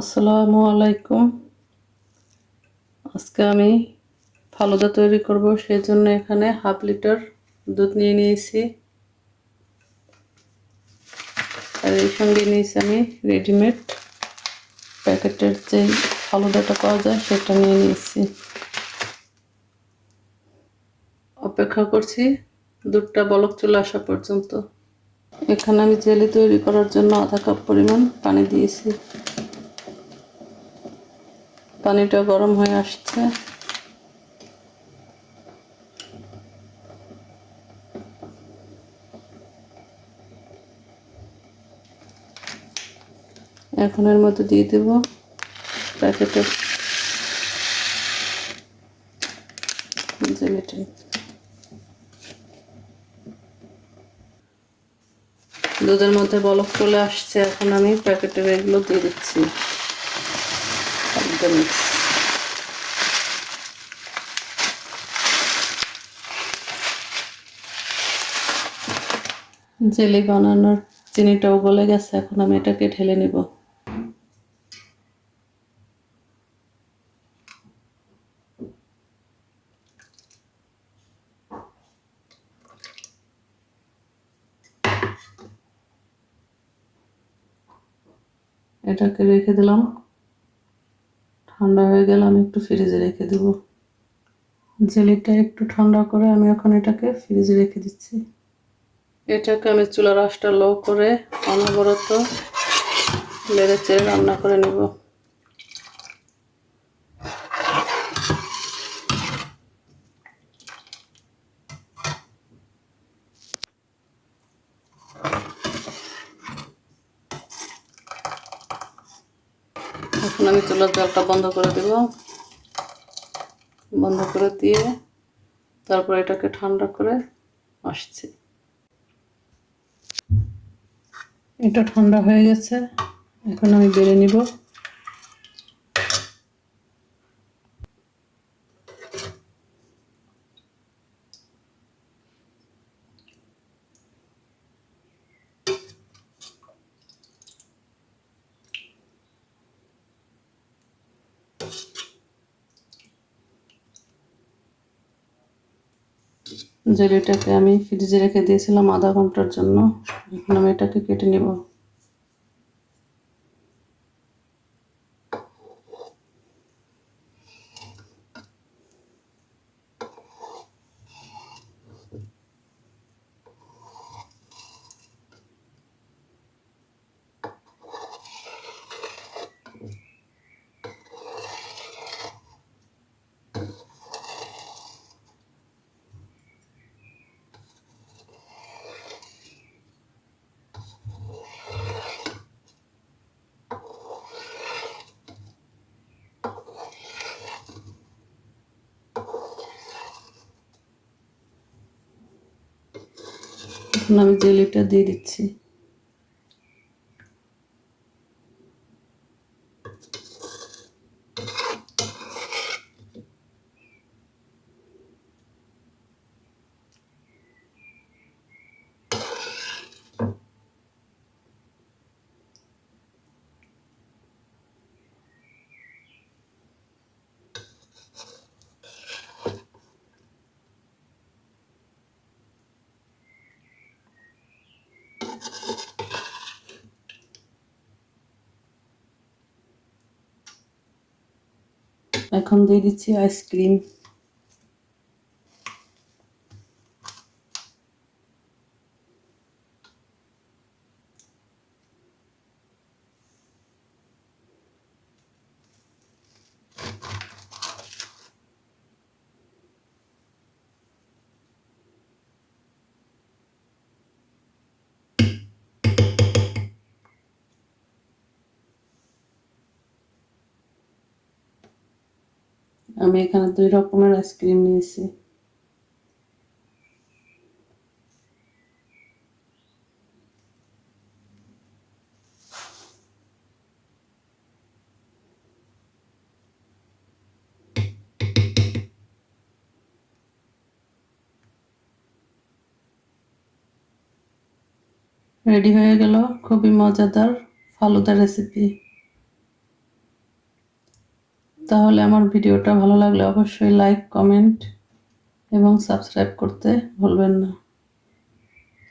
আসসালামু আলাইকুম। আজকে আমি ফালুদা তৈরি করব সেই জন্য এখানে হাফ লিটার দুধ নিয়ে নিয়েছি। আর এই সঙ্গে নিয়েছি আমি রেডিমেড প্যাকেটের যে ফালুদাটা পাওয়া যায়, সেটা নিয়ে নিয়েছি। অপেক্ষা করছি, দুধটা বলক চলে আসা পর্যন্ত। এখানে আমি জেলি তৈরি করার জন্য আধা কাপ পরিমাণ পানি দিয়েছি। পানিটা গরম হয়ে আসছে। এখন এর মধ্যে দিয়ে দেব প্যাকেটের জেলিটা দুধের মধ্যে বলক চলে আসছে, এখন আমি প্যাকেটের এগুলো দিয়ে দিচ্ছি। একদম মিক্স। জেলি বানানোর চিনিটাও গলে গেছে, এখন আমি এটাকে ঢেলে নিব। এটাকে রেখে দিলাম। ঠান্ডা হয়ে গেলে আমি একটু ফ্রিজে রেখে দেব। জেলিটা একটু ঠান্ডা করে আমি এখন এটাকে ফ্রিজে রেখে দিচ্ছি। এটাকে আমি চুলার আশটা লো করে অনবরত লেড়ে চেড়ে রান্না করে নেব। এখন আমি চুলার জলটা বন্ধ করে দেব। বন্ধ করে দিয়ে তারপর এটাকে ঠান্ডা করে আসছি। এটা ঠান্ডা হয়ে গেছে। এখন আমি বেড়ে নিব। জেলিটাকে আমি ফ্রিজে রেখে দিয়েছিলাম আধা ঘণ্টার জন্য। এখন আমি এটাকে কেটে নেব। এখন আমি জেলিটা দিয়ে দিচ্ছি। এখন দিয়ে দিচ্ছি আইসক্রিম আমি এখানে দুই রকমের আইসক্রিম নিয়েছি। রেডি হয়ে গেল খুবই মজাদার ফালুদা রেসিপি তাহলে আমার ভিডিওটা ভালো লাগলে অবশ্যই লাইক কমেন্ট এবং সাবস্ক্রাইব করতে ভুলবেন না।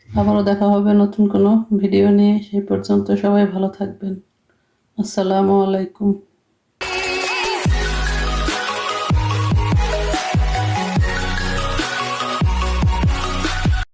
আবারও দেখা হবে নতুন কোনো ভিডিও নিয়ে। সেই পর্যন্ত সবাই ভালো থাকবেন। আসসালামু আলাইকুম।